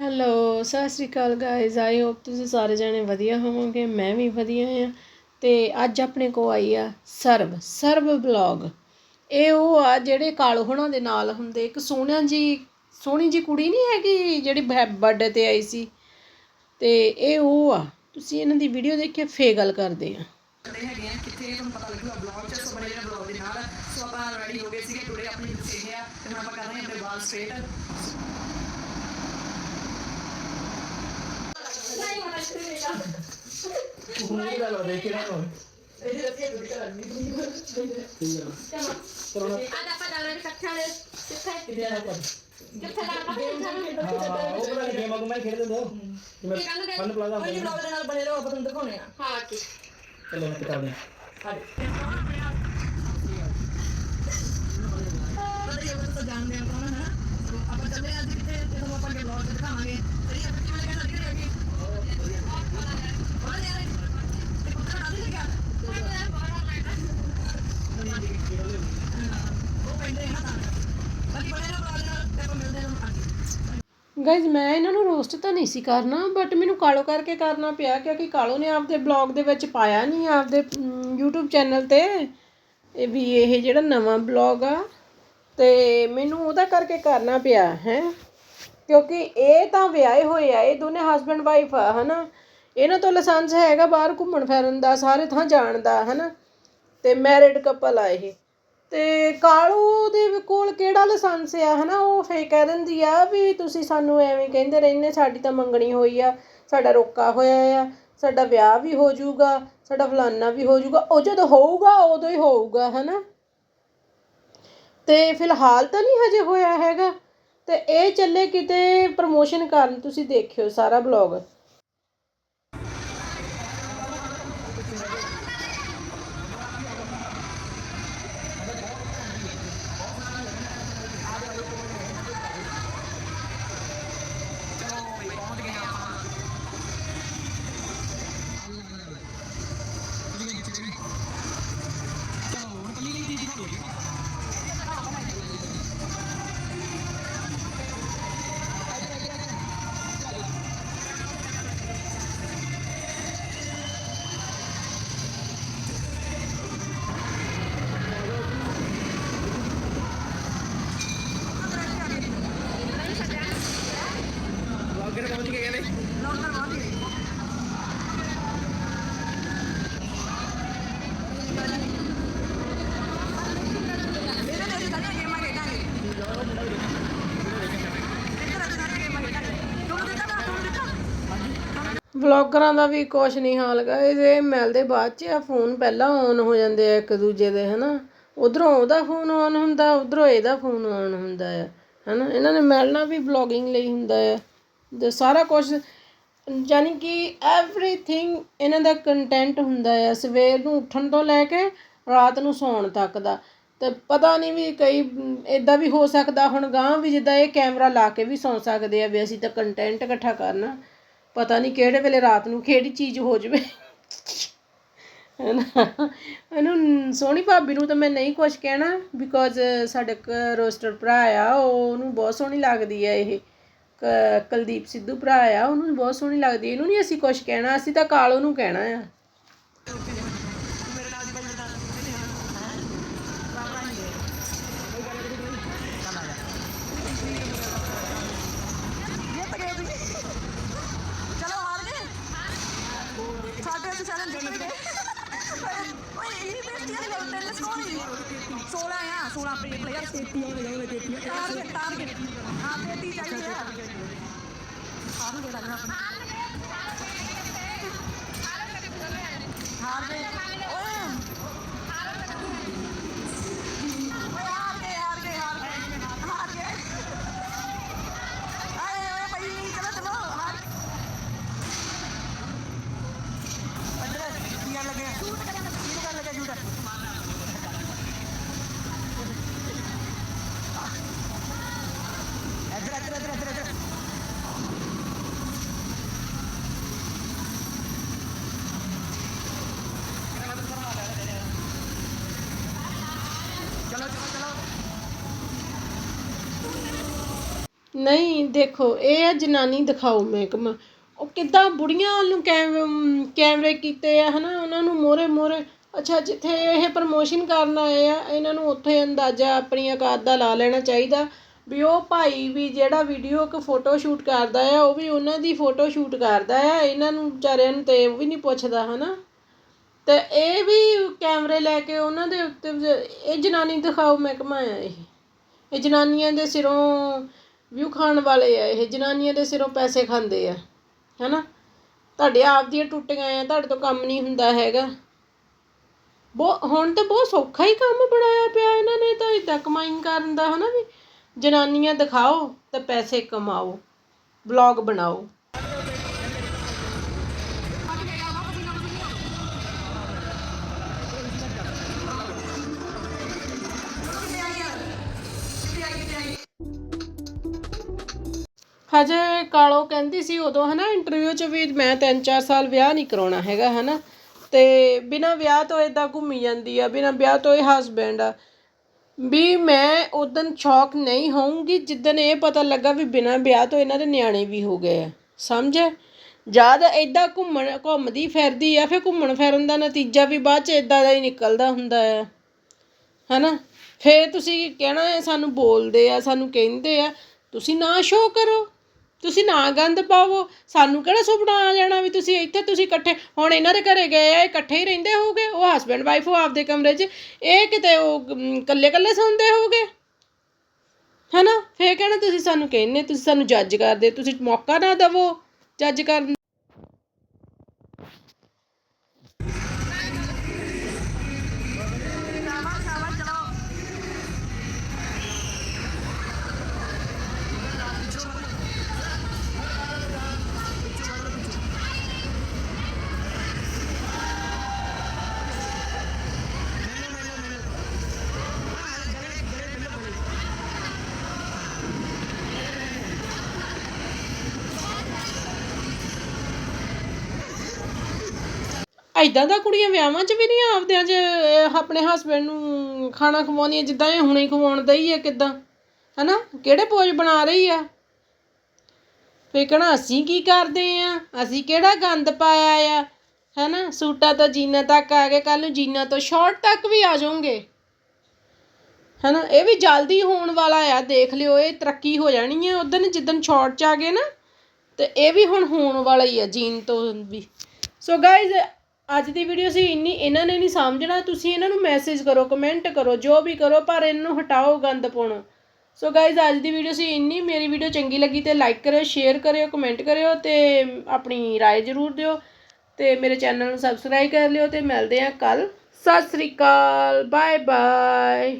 Hello ਸਤਿ ਸ਼੍ਰੀ ਅਕਾਲ guys I hope ਤੁਸੀਂ ਸਾਰੇ ਜਣੇ ਵਧੀਆ ਹੋਵੋਗੇ, ਮੈਂ ਵੀ ਵਧੀਆ ਆ ਤੇ ਅੱਜ ਆਪਣੇ ਕੋ ਆਈ ਆ ਸਰਬ ਸਰਬ ਬਲੌਗ ਇਹ ਉਹ ਆ ਜਿਹੜੇ ਕਾਲੂ ਹੁਣਾਂ ਦੇ ਨਾਲ ਹੁੰਦੇ, ਇੱਕ ਸੋਹਣਾ ਜੀ, ਸੋਹਣੀ ਜੀ ਕੁੜੀ ਨਹੀਂ ਹੈਗੀ ਜਿਹੜੀ ਬਰਥਡੇ ਤੇ ਆਈ ਸੀ? ਤੇ ਇਹ ਉਹ ਆ, ਤੁਸੀਂ ਇਹਨਾਂ ਦੀ ਵੀਡੀਓ ਦੇਖ ਕੇ ਫੇ ਗੱਲ ਕਰਦੇ ਆ ਕਰਦੇ ਹੈਗੇ ਆ, ਕਿੱਥੇ ਤੁਹਾਨੂੰ ਪਤਾ ਲੱਗੂਗਾ ਬਲੌਗ ਚ ਸੋ ਬਣੇ ਬਲੌਗ ਦੇ ਨਾਲ। ਸੋ ਆਪਾਂ ਰੈਡੀ ਹੋ ਗਏ ਸੀਗੇ ਟੁਡੇ ਆਪਣੀ ਸਿੱਖੇ ਤੇ ਹੁਣ ਆਪਾਂ ਕਰ ਰਹੇ ਹਾਂ ਆਪਣੇ ਵਾਲ ਸਟ੍ਰੇਟ ਅੱਜ ਆਪਾਂ ਜਾਣਾ ਜੀ ਇਕੱਠਿਆਂ ਦੇ ਕਿੱਥੇ? ਕਿੱਥੇ ਜਾਣਾ ਕੀ ਕਰਨ ਗਏ ਕੋਈ ਨਹੀਂ ਬਲੌਗ ਦੇ ਨਾਲ ਬਣੇ ਰਹੋ ਆਪਾਂ ਤੁਹਾਨੂੰ ਦਿਖਾਉਣੇ ਆ ਹਾਂ ਜੀ ਪਤਾ ਹੀ ਉਹ ਤਾਂ ਜਾਣਦੇ ਆ ਕੌਣ ਹੈ ਸੋ ਆਪਾਂ ਚੱਲੇ ਅੱਜ ਕਿੱਥੇ ਤੇ ਤੁਹਾਨੂੰ ਆਪਾਂ ਦੇ ਬਲੌਗ ਦਿਖਾਵਾਂਗੇ ਤੇਰੀ ਆਪਾਂ ਕਿਵੇਂ ਲੱਗਿਆ ਲੱਗੀ ਰਹੇਗੀ ਹੋਰ ਯਾਰ ਤੇ ਕੁੱਤਾ ਨਾ ਦੇ ਗਿਆ ਉਹ ਪੈਂਦੇ ਨਾ ਤਾਂ ਬਾਕੀ ਬਣੇ ਰਹੋ ਬਲੌਗ ਦੇ ਨਾਲ ਤੇ ਆਪਾਂ ਮਿਲਦੇ ਹਾਂ ਅੱਗੇ ਗਾਇਜ਼ ਮੈਂ ਇਹਨਾਂ ਨੂੰ ਰੋਸਟ ਤਾਂ ਨਹੀਂ ਸੀ ਕਰਨਾ ਬਟ ਮੈਨੂੰ ਕਾਲੋ ਕਰਕੇ ਕਰਨਾ ਪਿਆ ਕਿਉਂਕਿ ਕਾਲੋ ਨੇ ਆਪਦੇ ਬਲੌਗ ਦੇ ਵਿੱਚ ਪਾਇਆ ਨਹੀਂ ਆਪਦੇ ਅਮ, YouTube ਚੈਨਲ ਤੇ। ਇਹ ਵੀ ਇਹ ਜਿਹੜਾ ਨਵਾਂ ਬਲੌਗ ਆ ਤੇ ਮੈਨੂੰ ਉਹਦਾ ਕਰਕੇ ਕਰਨਾ ਪਿਆ ਹੈ। ਕਿਉਂਕਿ ਇਹ ਤਾਂ ਵਿਆਹੇ ਹੋਏ ਆ ਇਹ ਦੋਨੇ ਹਸਬੰਡ ਵਾਈਫ ਆ ਹਨਾ। ਇਹਨਾਂ ਤੋਂ ਲਾਇਸੈਂਸ ਹੈਗਾ ਬਾਹਰ ਘੁੰਮਣ ਫਿਰਨ ਦਾ ਸਾਰੇ ਥਾਂ ਜਾਣ ਦਾ ਹਨਾ। ਤੇ ਮੈਰਿਡ ਕਪਲ ਆ ਇਹ। ਤੇ ਕਾਲੂ ਦੇ ਕੋਲ ਕਿਹੜਾ ਲਾਇਸੈਂਸ ਆ ਹੈ ਨਾ ਉਹ ਫੇਰ ਕਹਿ ਦਿੰਦੀ ਆ ਵੀ ਤੁਸੀਂ ਸਾਨੂੰ ਐਵੇਂ ਕਹਿੰਦੇ ਰਹਿੰਦੇ, ਸਾਡੀ ਤਾਂ ਮੰਗਣੀ ਹੋਈ ਆ, ਸਾਡਾ ਰੋਕਾ ਹੋਇਆ ਆ, ਸਾਡਾ ਵਿਆਹ ਵੀ ਹੋ ਜਾਊਗਾ, ਸਾਡਾ ਫਲਾਨਾ ਵੀ ਹੋ ਜਾਊਗਾ, ਉਹ ਜਦੋਂ ਹੋਊਗਾ, ਉਦੋਂ ਹੀ ਹੋਊਗਾ ਹੈ ਨਾ ਅਤੇ ਫਿਲਹਾਲ ਤਾਂ ਨਹੀਂ ਹਜੇ ਹੋਇਆ ਹੈਗਾ, ਤੇ ਇਹ ਚੱਲੇ ਕਿਤੇ ਪ੍ਰਮੋਸ਼ਨ ਕਰਨ, ਤੁਸੀਂ ਦੇਖਿਓ ਸਾਰਾ ਬਲੌਗ ਵਲੋਗਰਾਂ ਦਾ ਵੀ ਕੁਛ ਨਹੀਂ ਹਾਲ ਗਾ ਇਹ ਮਿਲਦੇ ਬਾਅਦ ਚ ਆ, ਫੋਨ ਪਹਿਲਾਂ ਔਨ ਹੋ ਜਾਂਦੇ ਆ ਇੱਕ ਦੂਜੇ ਦੇ, ਹਨਾ? ਉਧਰੋਂ ਉਹਦਾ ਫੋਨ ਔਨ ਹੁੰਦਾ, ਉਧਰੋਂ ਇਹਦਾ ਫੋਨ ਔਨ ਹੁੰਦਾ ਆ, ਹਨਾ? ਇਹਨਾਂ ਨੇ ਮਿਲਣਾ ਵੀ ਵਲੌਗਿੰਗ ਲਈ ਹੁੰਦਾ ਆ। ਤੇ ਸਾਰਾ ਕੁਝ ਯਾਨੀ ਕਿ ਐਵਰੀਥਿੰਗ ਇਹਨਾਂ ਦਾ ਕੰਟੈਂਟ ਹੁੰਦਾ ਆ, ਸਵੇਰ ਨੂੰ ਉੱਠਣ ਤੋਂ ਲੈ ਕੇ ਰਾਤ ਨੂੰ ਸੌਣ ਤੱਕ ਦਾ। ਤੇ ਪਤਾ ਨਹੀਂ ਵੀ ਕਈ ਇਦਾਂ ਵੀ ਹੋ ਸਕਦਾ ਹੁਣ ਗਾਂ ਵੀ ਜਿੱਦਾਂ ਇਹ ਕੈਮਰਾ ਲਾ ਕੇ ਵੀ ਸੌਂ ਸਕਦੇ ਆ ਵੀ ਅਸੀਂ ਤਾਂ ਕੰਟੈਂਟ ਇਕੱਠਾ ਕਰਨਾ। ਪਤਾ ਨਹੀਂ ਕਿਹੜੇ ਵੇਲੇ ਰਾਤ ਨੂੰ ਕਿਹੜੀ ਚੀਜ਼ ਹੋ ਜਵੇ। ਹੈਨਾ? ਇਹਨੂੰ ਸੋਹਣੀ ਭਾਬੀ ਨੂੰ ਤਾਂ ਮੈਂ ਨਹੀਂ ਕੁਝ ਕਹਿਣਾ ਬਿਕੋਜ਼ ਸਾਡੇ ਰੋਸਟਰ ਭਰਾ ਆ ਉਹ ਉਹਨੂੰ ਬਹੁਤ ਸੋਹਣੀ ਲੱਗਦੀ ਆ ਇਹ। ਕ- ਕੁਲਦੀਪ ਸਿੱਧੂ ਭਰਾ ਆ, ਉਹਨੂੰ ਬਹੁਤ ਸੋਹਣੀ ਲੱਗਦੀ ਇਹਨੂੰ ਨਹੀਂ ਅਸੀਂ ਕੁਝ ਕਹਿਣਾ, ਅਸੀਂ ਤਾਂ ਕਾਲੋ ਨੂੰ ਕਹਿਣਾ ਆ। ਸਾਡੇ ਤੇ। ਚੈਲੰਜ ਜਿੱਤ ਗਏ ਓਏ ਇਹ ਬੇਇੱਜ਼ਤੀ ਵਾਲੀ ਗੱਲ ਤੇਰੇ ਸਕੋਰ ਹੀ 16 ਆ 16 ਪਲੇਅਰ 33 ਹੋ ਗਏ 33 ਟਾਰਗੇਟ ਟਾਰਗੇਟ ਹਾਂ 33 ਚਾਹੀਦੇ ਆ ਹਾਰ ਗਏ ਲੱਗਣਾ ਆਪਣਾ ਹਾਰ ਗਏ ਓਏ ਓਏ ਹਾਰ ਗਏ ਹਾਰ ਗਏ ਹਾਰ ਗਏ ਹਾਰ ਗਏ ਆਏ ਓਏ ਭਾਈ ਚਲੋ ਚਲੋ ਹਾਰ ਅੰਦਰ ਕੀ ਕਰਨ ਲੱਗੇ ਸ਼ੂਟ ਕਰਨ ਲੱਗੇ ਕੀ ਕਰਨ ਲੱਗੇ ਸ਼ੂਟ ਇੱਧਰ ਇੱਧਰ ਇੱਧਰ ਇੱਧਰ ਇੱਧਰ ਨਹੀਂ, ਦੇਖੋ, ਇਹ ਆ ਜਨਾਨੀ ਦਿਖਾਓ ਮਹਿਕਮਾ ਉਹ ਕਿੱਦਾਂ ਬੁੜੀਆਂ ਨੂੰ ਕੈਮ ਕੈਮਰੇ ਕੀਤੇ ਆ ਹੈ ਨਾ ਉਹਨਾਂ ਨੂੰ ਮੋਰੇ ਮੋਰੇ। ਅੱਛਾ, ਜਿੱਥੇ ਇਹ ਪ੍ਰਮੋਸ਼ਨ ਕਰਨ ਆਏ ਆ, ਇਹਨਾਂ ਨੂੰ ਉੱਥੇ ਅੰਦਾਜ਼ਾ ਆਪਣੀ ਔਕਾਤ ਦਾ ਲਾ ਲੈਣਾ ਚਾਹੀਦਾ। ਵੀ ਉਹ ਭਾਈ ਵੀ ਜਿਹੜਾ ਵੀਡੀਓ ਕ ਫੋਟੋ ਸ਼ੂਟ ਕਰਦਾ ਆ, ਉਹ ਵੀ ਉਹਨਾਂ ਦੀ ਫੋਟੋ ਸ਼ੂਟ ਕਰਦਾ ਆ। ਇਹਨਾਂ ਨੂੰ ਵਿਚਾਰਿਆਂ ਨੂੰ ਤੇ ਉਹ ਵੀ ਨਹੀਂ ਪੁੱਛਦਾ ਹੈ ਨਾ ਅਤੇ ਇਹ ਵੀ ਕੈਮਰੇ ਲੈ ਕੇ ਉਹਨਾਂ ਦੇ ਉੱਤੇ ਇਹ ਜਨਾਨੀ ਦਿਖਾਓ ਮਹਿਕਮਾ ਆ ਇਹ। ਇਹ ਜਨਾਨੀਆਂ ਦੇ ਸਿਰੋਂ ਵਿਊ ਖਾਣ ਵਾਲੇ ਆ, ਇਹ ਜਨਾਨੀਆਂ ਦੇ ਸਿਰੋਂ ਪੈਸੇ ਖਾਂਦੇ ਆ ਹੈ ਨਾ ਤੁਹਾਡੇ ਆਪ ਦੀਆਂ ਟੁੱਟੀਆਂ ਆ, ਤੁਹਾਡੇ ਤੋਂ ਕੰਮ ਨਹੀਂ ਹੁੰਦਾ ਹੈਗਾ। ਬਹੁਤ ਹੁਣ ਤਾਂ ਬਹੁਤ ਸੌਖਾ ਹੀ ਕੰਮ ਬਣਾਇਆ ਪਿਆ ਇਹਨਾਂ ਨੇ ਤਾਂ ਇਦਾਂ ਕਮਾਈ ਕਰਨ ਦਾ ਹੈ ਨਾ ਵੀ? ਜਨਾਨੀਆਂ ਦਿਖਾਓ ਤੇ ਪੈਸੇ ਕਮਾਓ, ਵਲੋਗ ਬਣਾਓ। ਹਜੇ ਕਾਲੋ ਕਹਿੰਦੀ ਸੀ ਉਦੋਂ, ਹਨਾ ਇੰਟਰਵਿਊ 'ਚ ਵੀ ਮੈਂ 3-4 ਸਾਲ ਵਿਆਹ ਨਹੀਂ ਕਰਾਉਣਾ ਹੈਗਾ, ਹਨਾ। ਤੇ ਬਿਨਾਂ ਵਿਆਹ ਤੋਂ ਇਦਾਂ ਘੁੰਮੀ ਜਾਂਦੀ ਆ, ਬਿਨਾਂ ਵਿਆਹ ਤੋਂ ਇਹ ਹਸਬੈਂਡ ਆ। ਵੀ ਮੈਂ ਉਦੋਂ ਸ਼ੌਕ ਨਹੀਂ ਹੋਊਂਗੀ ਜਿੱਦਣ ਇਹ ਪਤਾ ਲੱਗਾ ਵੀ ਬਿਨਾਂ ਵਿਆਹ ਤੋਂ ਇਹਨਾਂ ਦੇ ਨਿਆਣੇ ਵੀ ਹੋ ਗਏ ਆ। ਸਮਝੇ? ਜਦ ਏਦਾਂ ਘੁੰਮਣ, ਘੁੰਮਦੀ ਫਿਰਦੀ ਆ, ਫਿਰ ਘੁੰਮਣ ਫਿਰਨ ਦਾ ਨਤੀਜਾ ਵੀ ਬਾਅਦ ਚ ਇਦਾਂ ਦਾ ਹੀ ਨਿਕਲਦਾ ਹੁੰਦਾ ਆ। ਹਨਾ? ਫੇਰ ਤੁਸੀਂ ਕਹਿਣਾ ਹੈ, ਸਾਨੂੰ ਬੋਲਦੇ ਆ, ਸਾਨੂੰ ਕਹਿੰਦੇ ਆ, ਤੁਸੀਂ ਨਾ ਸ਼ੋਅ ਕਰੋ। ਤੁਸੀਂ ਨਾ ਗੰਦ ਪਾਵੋ, ਸਾਨੂੰ ਕਿਹੜਾ ਸੁਪਨਾ ਆ ਜਾਣਾ ਵੀ ਤੁਸੀਂ ਇੱਥੇ ਤੁਸੀਂ ਇਕੱਠੇ, ਹੁਣ ਇਹਨਾਂ ਦੇ ਘਰੇ ਗਏ ਆ ਇਕੱਠੇ ਹੀ ਰਹਿੰਦੇ ਹੋਗੇ ਉਹ ਹਸਬੈਂਡ ਵਾਈਫ ਉਹ ਆਪਦੇ ਕਮਰੇ 'ਚ, ਇਹ ਕਿਤੇ ਉਹ ਇਕੱਲੇ ਇਕੱਲੇ ਸੌਂਦੇ ਹੋਗੇ ਹਨਾ? ਫੇਰ ਕਹਿਣਾ ਤੁਸੀਂ ਸਾਨੂੰ ਕਹਿੰਦੇ, ਤੁਸੀਂ ਸਾਨੂੰ ਜੱਜ ਕਰਦੇ ਤੁਸੀਂ ਮੌਕਾ ਨਾ ਦਵੋ ਜੱਜ ਕਰਨ ਐਦਾਂ ਦਾ ਕੁੜੀਆਂ ਵਿਆਹਾਂ 'ਚ ਵੀ ਨਹੀਂ ਆਪਦਿਆਂ 'ਚ ਆਪਣੇ ਹਸਬੈਂਡ ਨੂੰ ਖਾਣਾ ਖਵਾਉਂਦੀਆਂ, ਜਿੱਦਾਂ ਇਹ ਹੁਣੇ ਖਵਾਉਣ ਦਈ ਹੈ ਕਿਦਾਂ? ਹਨਾ? ਕਿਹੜੇ ਪੋਜ ਬਣਾ ਰਹੀ ਆ? ਫੇਰ ਕਹਣਾ, ਅਸੀਂ ਕੀ ਕਰਦੇ ਹਾਂ ਅਸੀਂ ਕਿਹੜਾ ਗੰਦ ਪਾਇਆ ਆ? ਹਨਾ? ਸੂਟਾਂ ਤੋਂ ਜੀਨਾਂ ਤੱਕ ਆ ਗਏ ਕੱਲ ਨੂੰ ਜੀਨਾਂ ਤੋਂ ਸ਼ਾਰਟ ਤੱਕ ਵੀ ਆ ਜਾਓਗੇ। ਹਨਾ? ਇਹ ਵੀ ਜਲਦੀ ਹੋਣ ਵਾਲਾ ਆ, ਦੇਖ ਲਿਓ, ਇਹ ਤਰੱਕੀ ਹੋ ਜਾਣੀ ਹੈ ਉਦਣ ਜਿੱਦਣ ਸ਼ਾਰਟ 'ਚ ਆ ਗਏ ਨਾ, ਤੇ ਇਹ ਵੀ ਹੁਣ ਹੋਣ ਵਾਲਾ ਹੀ ਆ ਜੀਨ ਤੋਂ ਵੀ। ਸੋ ਗਾਇਜ਼ ਅੱਜ ਦੀ ਵੀਡੀਓ ਸੀ ਇੰਨੀ ਇਹਨਾਂ ਨੇ ਨਹੀਂ ਸਮਝਣਾ ਤੁਸੀਂ ਇਹਨਾਂ ਨੂੰ ਮੈਸੇਜ ਕਰੋ ਕਮੈਂਟ ਕਰੋ ਜੋ ਵੀ ਕਰੋ ਪਰ ਇਹਨਾਂ ਨੂੰ ਹਟਾਓ ਗੰਦ ਪਾਉਣੋਂ ਸੋ ਗਾਇਜ਼ ਅੱਜ ਦੀ ਵੀਡੀਓ ਸੀ ਇੰਨੀ ਮੇਰੀ ਵੀਡੀਓ ਚੰਗੀ ਲੱਗੀ ਤੇ ਲਾਈਕ ਕਰਿਓ ਸ਼ੇਅਰ ਕਰਿਓ ਕਮੈਂਟ ਕਰਿਓ ਤੇ ਆਪਣੀ رائے ਜ਼ਰੂਰ ਦਿਓ ਤੇ ਮੇਰੇ ਚੈਨਲ ਨੂੰ ਸਬਸਕ੍ਰਾਈਬ ਕਰ ਲਿਓ ਤੇ ਮਿਲਦੇ ਆ ਕੱਲ ਸਤਿ ਸ੍ਰੀ ਅਕਾਲ ਬਾਏ ਬਾਏ